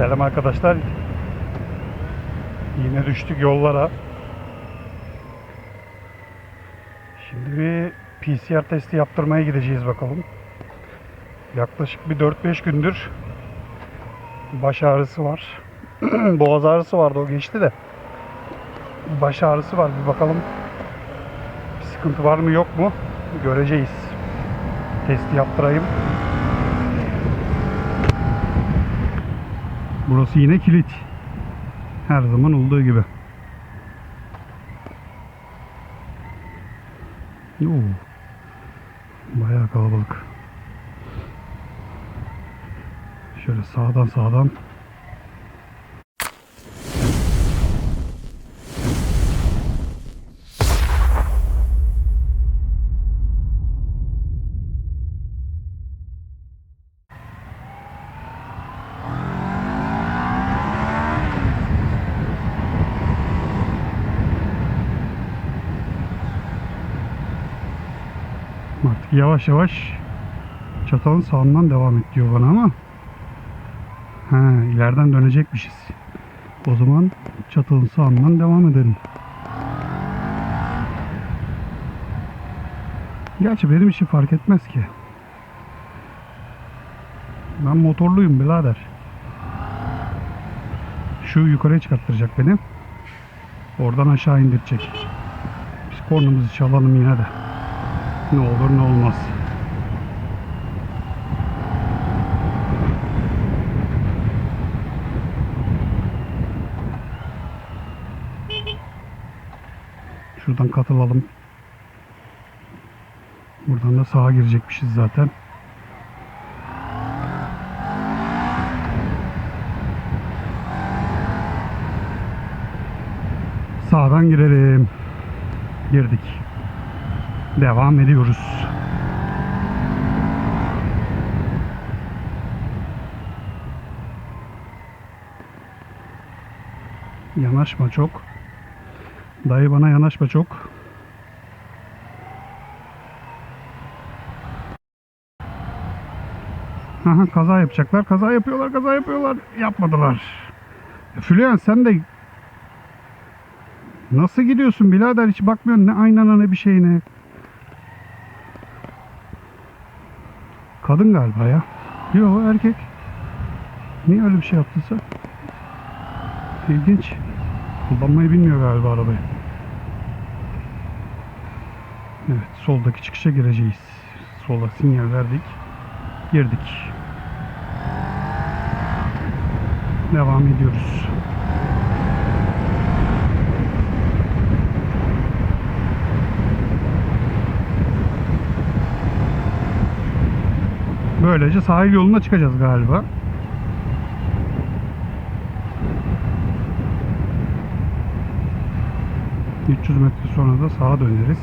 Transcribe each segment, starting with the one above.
Selam arkadaşlar. Yine düştük yollara. Şimdi bir PCR testi yaptırmaya gideceğiz bakalım. Yaklaşık bir 4-5 gündür baş ağrısı var. Boğaz ağrısı vardı o geçti de. Baş ağrısı var bir bakalım. Bir sıkıntı var mı yok mu göreceğiz. Testi yaptırayım. Burası yine kilit. Her zaman olduğu gibi. Oo. Bayağı kalabalık. Şöyle sağdan sağdan Artık yavaş yavaş çatalın sağından devam et diyor bana ama ha, ileriden dönecekmişiz. O zaman çatalın sağından devam edelim. Gerçi benim için fark etmez ki. Ben motorluyum birader. Şu yukarıya çıkarttıracak beni. Oradan aşağı indirecek. Biz kornumuzu çalalım yine de. Ne olur ne olmaz. Şuradan katılalım. Buradan da sağa girecekmişiz zaten. Sağdan girelim. Girdik. Devam ediyoruz. Yanaşma çok. Dayı bana yanaşma çok. Aha, kaza yapacaklar. Kaza yapıyorlar, kaza yapıyorlar. Yapmadılar. Fülyan sen de nasıl gidiyorsun birader hiç bakmıyorsun ne aynana ne bir şeyine. Kadın galiba ya. Yok erkek. Niye öyle bir şey yaptıysa? İlginç. Kullanmayı bilmiyor galiba arabayı. Evet soldaki çıkışa gireceğiz. Sola sinyal verdik. Girdik. Devam ediyoruz. Böylece sahil yoluna çıkacağız galiba. ...300 metre sonra da sağa döneriz.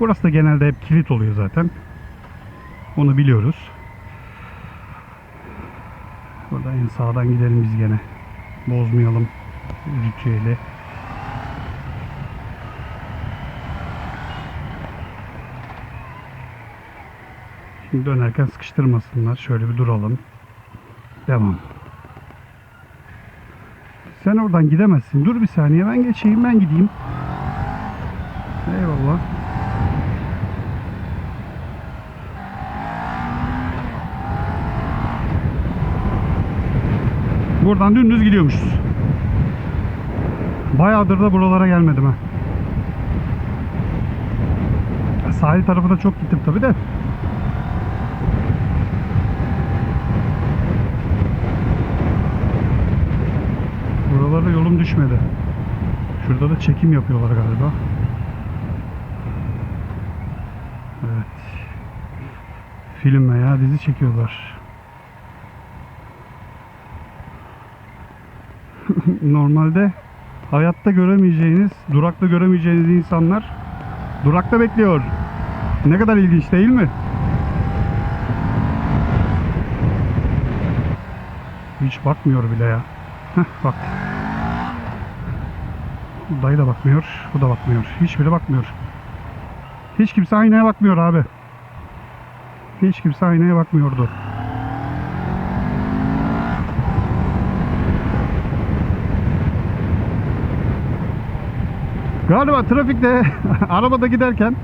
Burası da genelde hep kilit oluyor zaten. Onu biliyoruz. En sağdan gidelim biz gene. Bozmayalım ritüeli. Şimdi dönerken sıkıştırmasınlar. Şöyle bir duralım. Devam. Sen oradan gidemezsin. Dur bir saniye ben geçeyim ben gideyim. Eyvallah. Buradan dümdüz gidiyormuşuz. Bayağıdır da buralara gelmedim ha. Sahil tarafı da çok gittim tabi de. Buralara yolum düşmedi. Şurada da çekim yapıyorlar galiba. Evet. Film veya dizi çekiyorlar. Normalde hayatta göremeyeceğiniz, durakta göremeyeceğiniz insanlar durakta bekliyor. Ne kadar ilginç değil mi? Hiç bakmıyor bile ya. Heh, bak. Dayı da bakmıyor. Bu da bakmıyor. Hiçbiri bakmıyor. Hiç kimse aynaya bakmıyor abi. Hiç kimse aynaya bakmıyordu. Galiba trafikte arabada giderken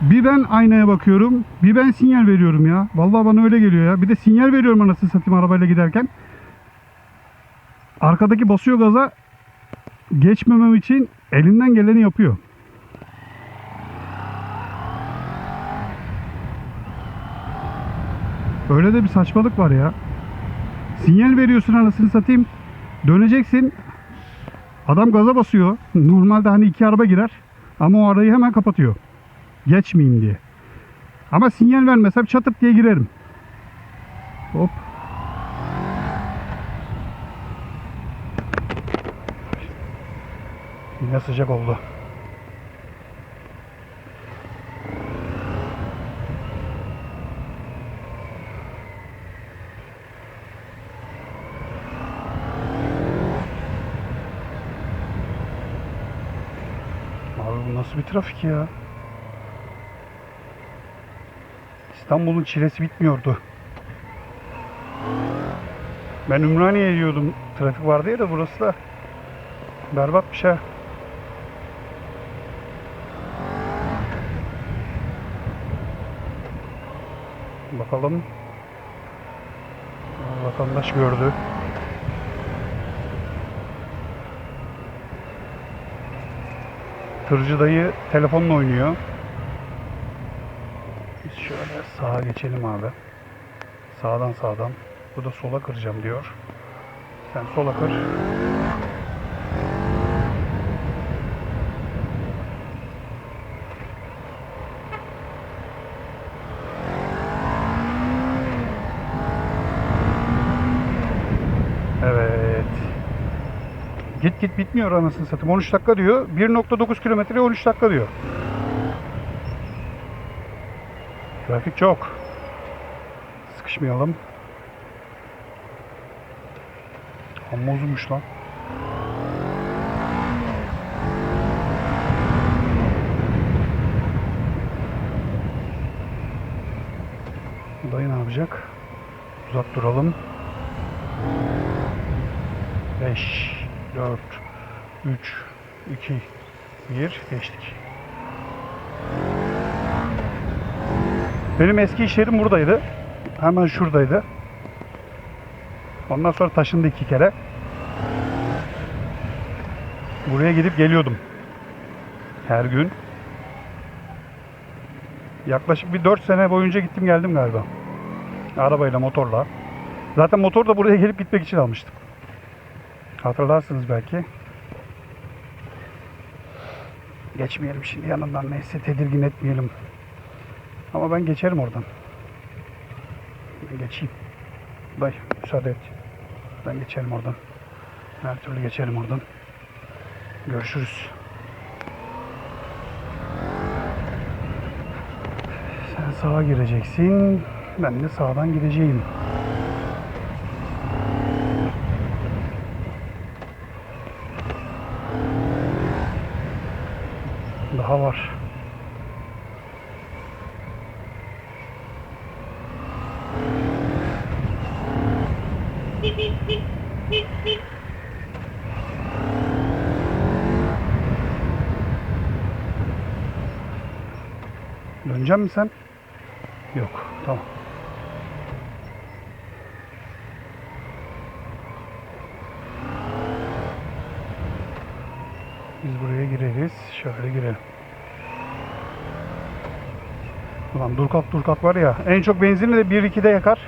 bir ben aynaya bakıyorum, bir ben sinyal veriyorum ya. Vallahi bana öyle geliyor ya. Bir de sinyal veriyorum anasını satayım arabayla giderken. Arkadaki basıyor gaza geçmemem için elinden geleni yapıyor. Öyle de bir saçmalık var ya. Sinyal veriyorsun anasını satayım. Döneceksin. Adam gaza basıyor. Normalde hani iki araba girer. Ama o arayı hemen kapatıyor. Geçmeyeyim diye. Ama sinyal vermesem çatıp diye girerim. Hop. Yine sıcak oldu. Abi bu nasıl bir trafik ya? İstanbul'un çilesi bitmiyordu. Ben Ümraniye'ye diyordum trafik var diye de burası da berbat bir şey. Bakalım. Vatandaş gördü. Tırcı dayı telefonla oynuyor. Biz şöyle sağa geçelim abi. Sağdan sağdan. Bu da sola kıracağım diyor. Sen sola kır. Evet. Git git bitmiyor anasını satayım. 13 dakika diyor. 1.9 kilometre 13 dakika diyor. Trafik çok. Sıkışmayalım. Amma uzunmuş lan. Dayı ne yapacak? Uzak duralım. 5, 4, 3, 2, 1 geçtik. Benim eski iş yerim buradaydı. Hemen şuradaydı. Ondan sonra taşındı iki kere. Buraya gidip geliyordum. Her gün. Yaklaşık bir 4 sene boyunca gittim geldim galiba. Arabayla, motorla. Zaten motor da buraya gelip gitmek için almıştım. Hatırlarsınız belki. Geçmeyelim şimdi yanından neyse tedirgin etmeyelim. Ama ben geçerim oradan. Ben geçeyim. Dayı müsaade et. Ben geçerim oradan. Her türlü geçerim oradan. Görüşürüz. Sen sağa gireceksin. Ben de sağdan gideceğim. Daha var. Dönecek misin sen? Yok. Tamam. Biz buraya gireriz. Şöyle girelim. Ulan dur kalk dur kalk var ya. En çok benzini de 1-2'de yakar.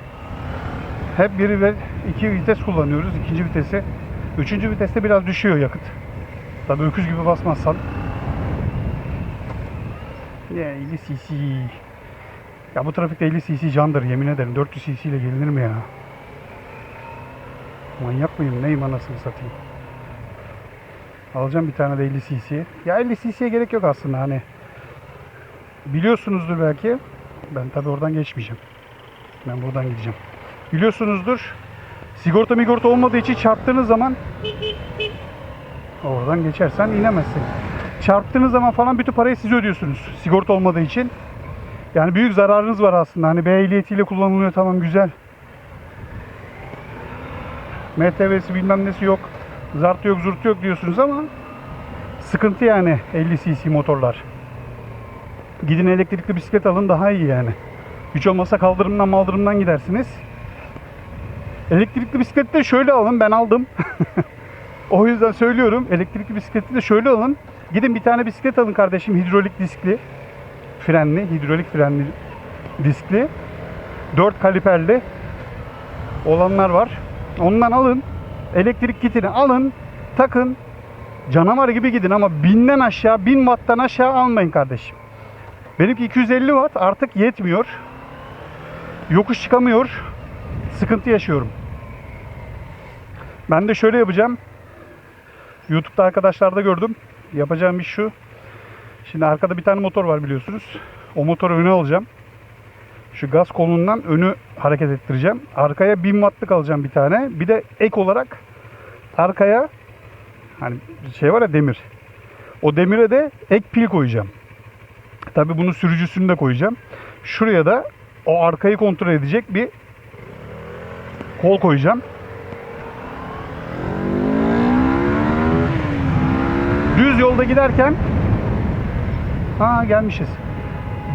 Hep biri ve iki vites kullanıyoruz. İkinci vitesi. Üçüncü viteste biraz düşüyor yakıt. Tabii öküz gibi basmazsan. Ya 50 cc. Ya bu trafikte 50 cc candır yemin ederim. 400 cc ile gelinir mi ya? Manyak mıyım? Neyim anasını satayım? Alacağım bir tane de 50 cc. Ya 50 cc'ye gerek yok aslında hani. Biliyorsunuzdur belki. Ben tabi oradan geçmeyeceğim. Ben buradan gideceğim. Biliyorsunuzdur. Sigorta migorta olmadığı için çarptığınız zaman Oradan geçersen inemezsin. Çarptığınız zaman falan bütün parayı siz ödüyorsunuz. Sigorta olmadığı için. Yani büyük zararınız var aslında. Hani B ehliyetiyle kullanılıyor tamam güzel. MTV'si bilmem nesi yok. Zartı yok zurtu yok diyorsunuz ama sıkıntı yani 50 cc motorlar. Gidin elektrikli bisiklet alın daha iyi yani. Hiç olmazsa kaldırımdan maldırımdan gidersiniz. Elektrikli bisikleti de şöyle alın ben aldım. o yüzden söylüyorum elektrikli bisikleti de şöyle alın. Gidin bir tane bisiklet alın kardeşim hidrolik diskli. Frenli, hidrolik frenli diskli. 4 kaliperli olanlar var. Ondan alın. Elektrik kitini alın. Takın. Canavar gibi gidin ama binden aşağı, 1000 watttan aşağı almayın kardeşim. Benimki 250 watt artık yetmiyor. Yokuş çıkamıyor. Sıkıntı yaşıyorum. Ben de şöyle yapacağım. YouTube'da arkadaşlarda gördüm. Yapacağım iş şu. Şimdi arkada bir tane motor var biliyorsunuz. O motoru öne alacağım. Şu gaz kolundan önü hareket ettireceğim. Arkaya 1000 wattlık alacağım bir tane. Bir de ek olarak arkaya hani şey var ya demir. O demire de ek pil koyacağım. Tabi bunun sürücüsünü de koyacağım. Şuraya da o arkayı kontrol edecek bir kol koyacağım. Düz yolda giderken ha gelmişiz.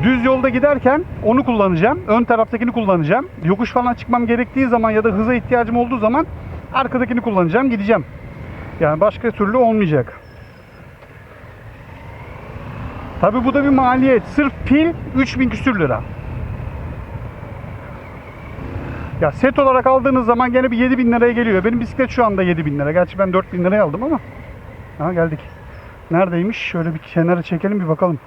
Düz yolda giderken onu kullanacağım. Ön taraftakini kullanacağım. Yokuş falan çıkmam gerektiği zaman ya da hıza ihtiyacım olduğu zaman arkadakini kullanacağım. Gideceğim. Yani başka türlü olmayacak. Tabi bu da bir maliyet. Sırf pil 3000 küsür lira. Ya set olarak aldığınız zaman gene bir 7000 liraya geliyor. Benim bisiklet şu anda 7000 lira. Gerçi ben 4000 liraya aldım ama. Ha geldik. Neredeymiş? Şöyle bir kenara çekelim bir bakalım.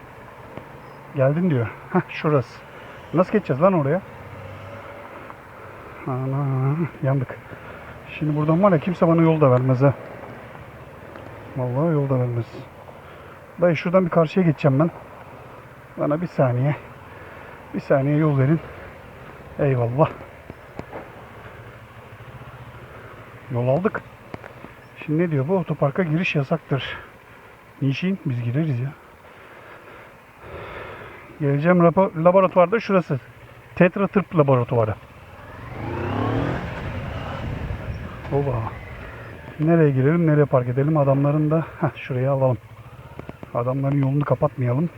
Geldin diyor. Heh şurası. Nasıl geçeceğiz lan oraya? Ana yandık. Şimdi buradan var ya kimse bana yol da vermez ha. Vallahi yol da vermez. Dayı şuradan bir karşıya geçeceğim ben. Bana bir saniye. Bir saniye yol verin. Eyvallah. Yol aldık. Şimdi ne diyor bu? Otoparka giriş yasaktır. Niçin? Biz gireriz ya. Geleceğim labo- laboratuvarda şurası. Tetra tıp laboratuvarı. Oba. Nereye girelim, nereye park edelim? Adamların da heh, şuraya alalım. Adamların yolunu kapatmayalım.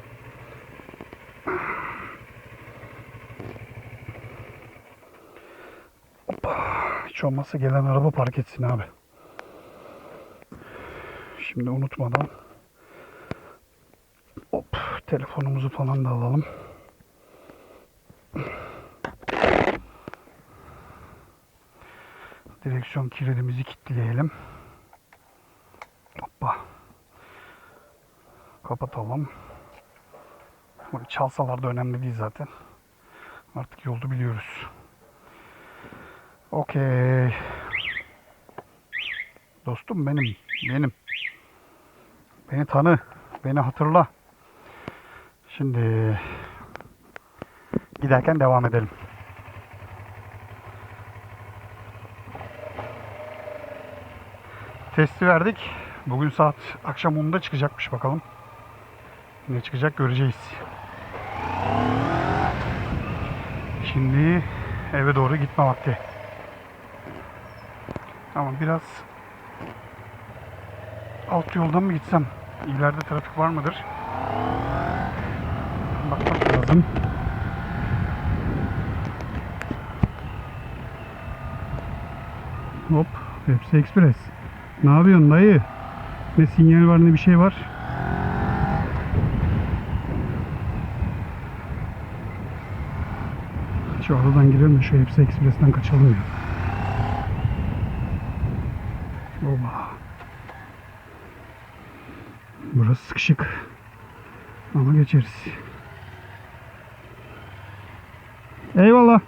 Hoppa. Hiç olmazsa gelen araba park etsin abi. Şimdi unutmadan hop telefonumuzu falan da alalım. Direksiyon kilidimizi kilitleyelim. Kapatalım. Bunu çalsalar da önemli değil zaten. Artık yolu biliyoruz. Okey. Dostum benim. Benim. Beni tanı. Beni hatırla. Şimdi giderken devam edelim. Testi verdik. Bugün saat akşam 10'da çıkacakmış bakalım. Ne çıkacak göreceğiz. Şimdi eve doğru gitme vakti. Ama biraz alt yoldan mı gitsem? İleride trafik var mıdır? Bakmak lazım. Hop, Hepsi Express. Ne yapıyorsun dayı? Ne sinyal var ne bir şey var. Şu aradan girelim de şu Hepsi Express'ten kaçalım ya. Oba. Burası sıkışık. Ama geçeriz. Eyvallah.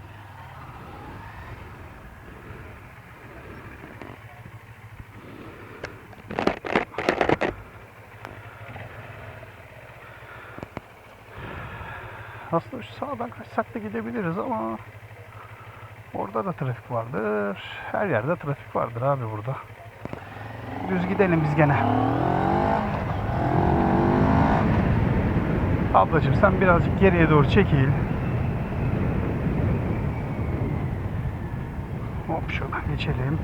Şu sağdan kaçsak da gidebiliriz ama orada da trafik vardır. Her yerde trafik vardır abi burada. Düz gidelim biz gene. Ablacığım sen birazcık geriye doğru çekil. Hop şuradan geçelim.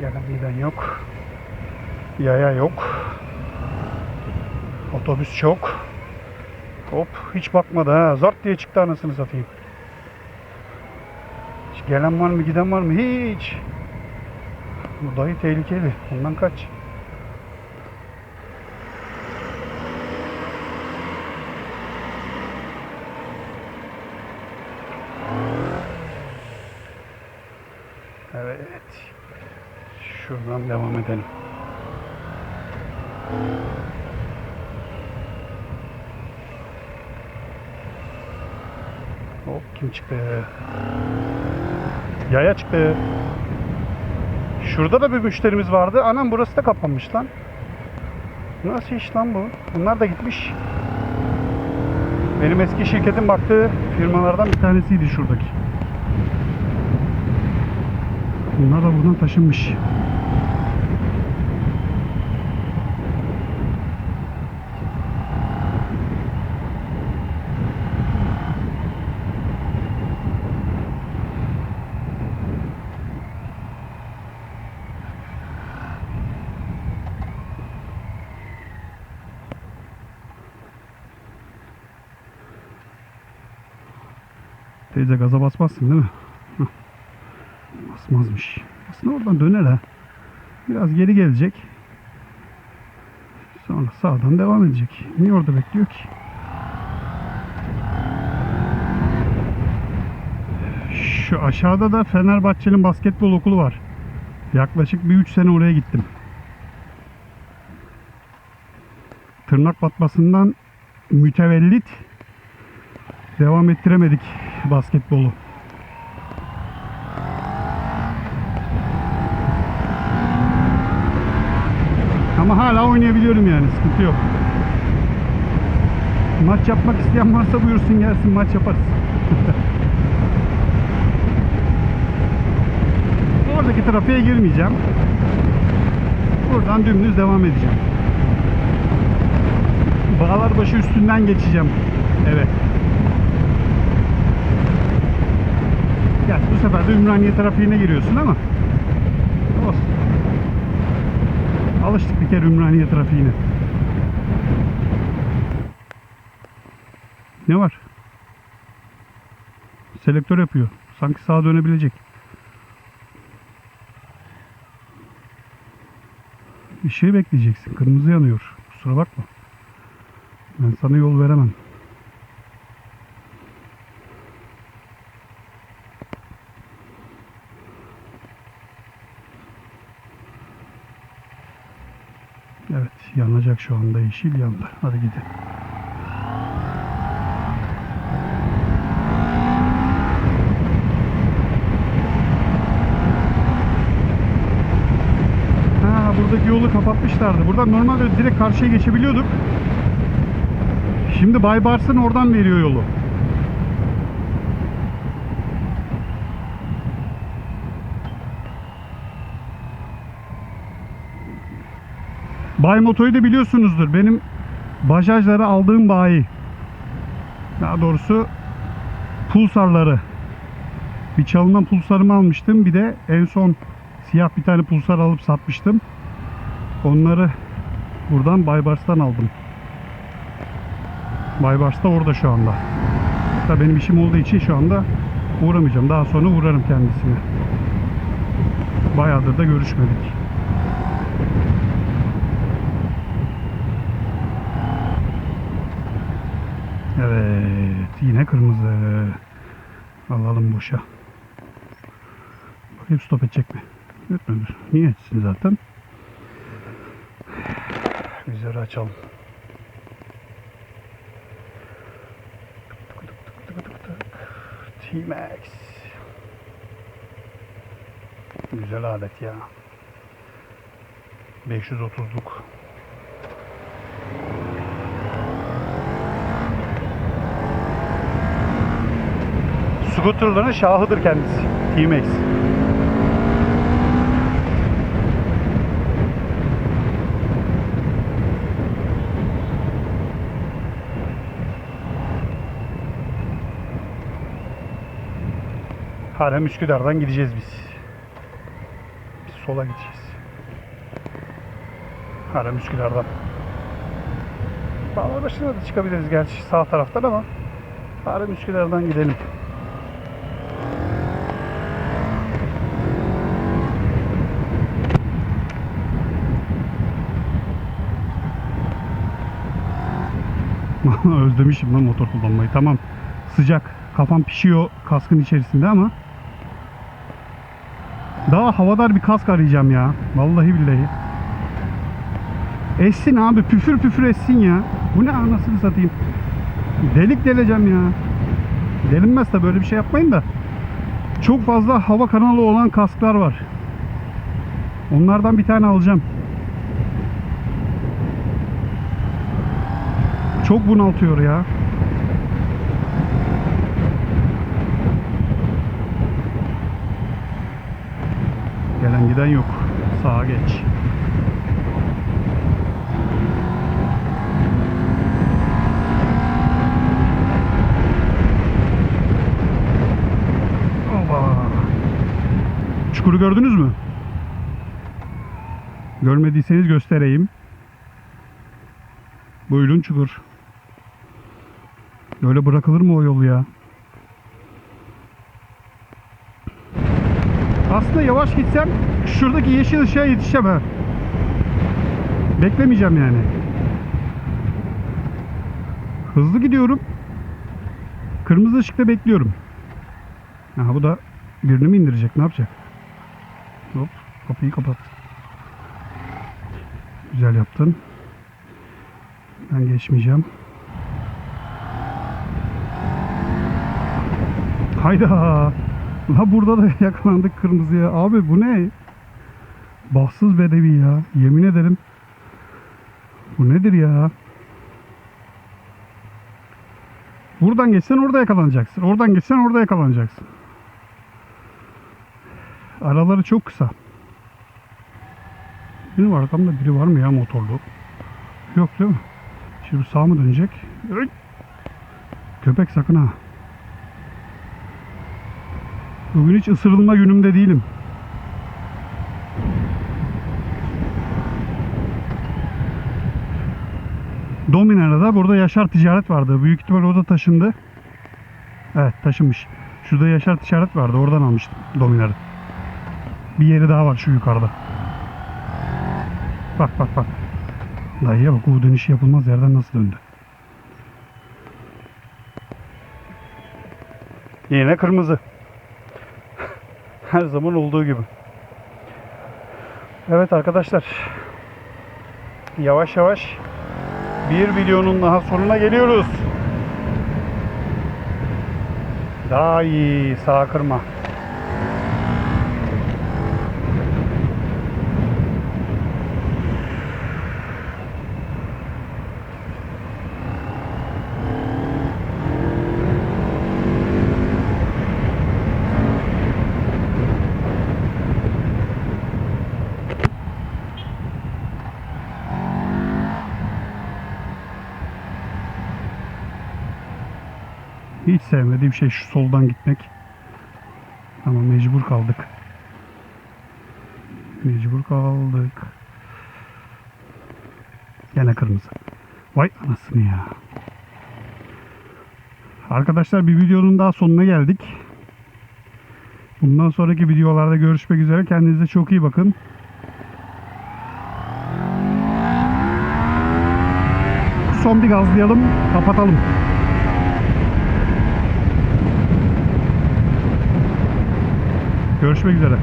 Gelen giden yok. Yaya yok. Otobüs çok. Hop hiç bakmadı ha. Zart diye çıktı anasını satayım. Hiç gelen var mı giden var mı? Hiç. Bu dayı tehlikeli. Ondan kaç. Evet. Şuradan devam edelim. Hop kim çıktı? Yaya çıktı. Şurada da bir müşterimiz vardı. Anam burası da kapanmış lan. Nasıl iş lan bu? Bunlar da gitmiş. Benim eski şirketin baktığı firmalardan bir tanesiydi şuradaki. Bunlar da buradan taşınmış. Teyze gaza basmazsın değil mi? Basmazmış. Aslında oradan döner ha. Biraz geri gelecek. Sonra sağdan devam edecek. Niye orada bekliyor ki? Şu aşağıda da Fenerbahçe'nin basketbol okulu var. Yaklaşık bir 3 sene oraya gittim. Tırnak batmasından mütevellit devam ettiremedik basketbolu. Ama hala oynayabiliyorum yani sıkıntı yok. Maç yapmak isteyen varsa buyursun gelsin maç yaparız. Oradaki trafiğe girmeyeceğim. Buradan dümdüz devam edeceğim. Bağlarbaşı üstünden geçeceğim. Evet. Yani bu sefer de Ümraniye trafiğine giriyorsun ama olsun. Alıştık bir kere Ümraniye trafiğine. Ne var? Selektör yapıyor. Sanki sağa dönebilecek. Işığı bekleyeceksin. Kırmızı yanıyor. Kusura bakma. Ben sana yol veremem. Evet yanacak şu anda yeşil yandı. Hadi gidelim. Ha buradaki yolu kapatmışlardı. Buradan normalde direkt karşıya geçebiliyorduk. Şimdi Baybars'ın oradan veriyor yolu. Bay Moto'yu da biliyorsunuzdur. Benim bajajları aldığım bayi. Daha doğrusu pulsarları. Bir çalınan pulsarımı almıştım. Bir de en son siyah bir tane pulsar alıp satmıştım. Onları buradan Baybars'tan aldım. Baybars da orada şu anda. Hatta benim işim olduğu için şu anda uğramayacağım. Daha sonra uğrarım kendisine. Bayağıdır da görüşmedik. Evet, yine kırmızı. Alalım boşa. Bakayım stop edecek mi? Etmedi. Niye etsin zaten? Vizörü açalım. T-Max. Güzel alet ya. 530'luk. Scooter'ların şahıdır kendisi. T-Max. Harem Üsküdar'dan gideceğiz biz. Biz sola gideceğiz. Harem Üsküdar'dan. Bağlarbaşı'na da çıkabiliriz gerçi sağ taraftan ama Harem Üsküdar'dan gidelim. Özlemişim lan motor kullanmayı. Tamam sıcak. Kafam pişiyor kaskın içerisinde ama daha havadar bir kask arayacağım ya. Vallahi billahi. Essin abi püfür püfür essin ya. Bu ne anasını satayım. Delik deleceğim ya. Delinmez de böyle bir şey yapmayın da. Çok fazla hava kanalı olan kasklar var. Onlardan bir tane alacağım. Çok bunaltıyor ya. Gelen giden yok. Sağa geç. Çukuru gördünüz mü? Görmediyseniz göstereyim. Buyurun çukur. Öyle bırakılır mı o yol ya? Aslında yavaş gitsem şuradaki yeşil ışığa yetişeceğim. Beklemeyeceğim yani. Hızlı gidiyorum. Kırmızı ışıkta bekliyorum. Aha bu da birini mi indirecek? Ne yapacak? Hop kapıyı kapat. Güzel yaptın. Ben geçmeyeceğim. Hayda. La burada da yakalandık kırmızıya. Abi bu ne? Bahtsız bedevi ya. Yemin ederim. Bu nedir ya? Buradan geçsen orada yakalanacaksın. Oradan geçsen orada yakalanacaksın. Araları çok kısa. Benim arkamda biri var mı ya motorlu? Yok değil mi? Şimdi sağ mı dönecek? Köpek sakın ha. Bugün hiç ısırılma günümde değilim. Dominar'da burada Yaşar Ticaret vardı. Büyük ihtimal o da taşındı. Evet taşınmış. Şurada Yaşar Ticaret vardı. Oradan almıştım Dominar'ı. Bir yeri daha var şu yukarıda. Bak bak bak. Dayıya bak o dönüş yapılmaz yerden nasıl döndü. Yine kırmızı. Her zaman olduğu gibi. Evet arkadaşlar. Yavaş yavaş bir videonun daha sonuna geliyoruz. Daha iyi sağ kırma. Hiç sevmediğim şey şu soldan gitmek. Ama mecbur kaldık. Mecbur kaldık. Gene kırmızı. Vay anasını ya. Arkadaşlar bir videonun daha sonuna geldik. Bundan sonraki videolarda görüşmek üzere. Kendinize çok iyi bakın. Son bir gazlayalım. Kapatalım. Görüşmek üzere.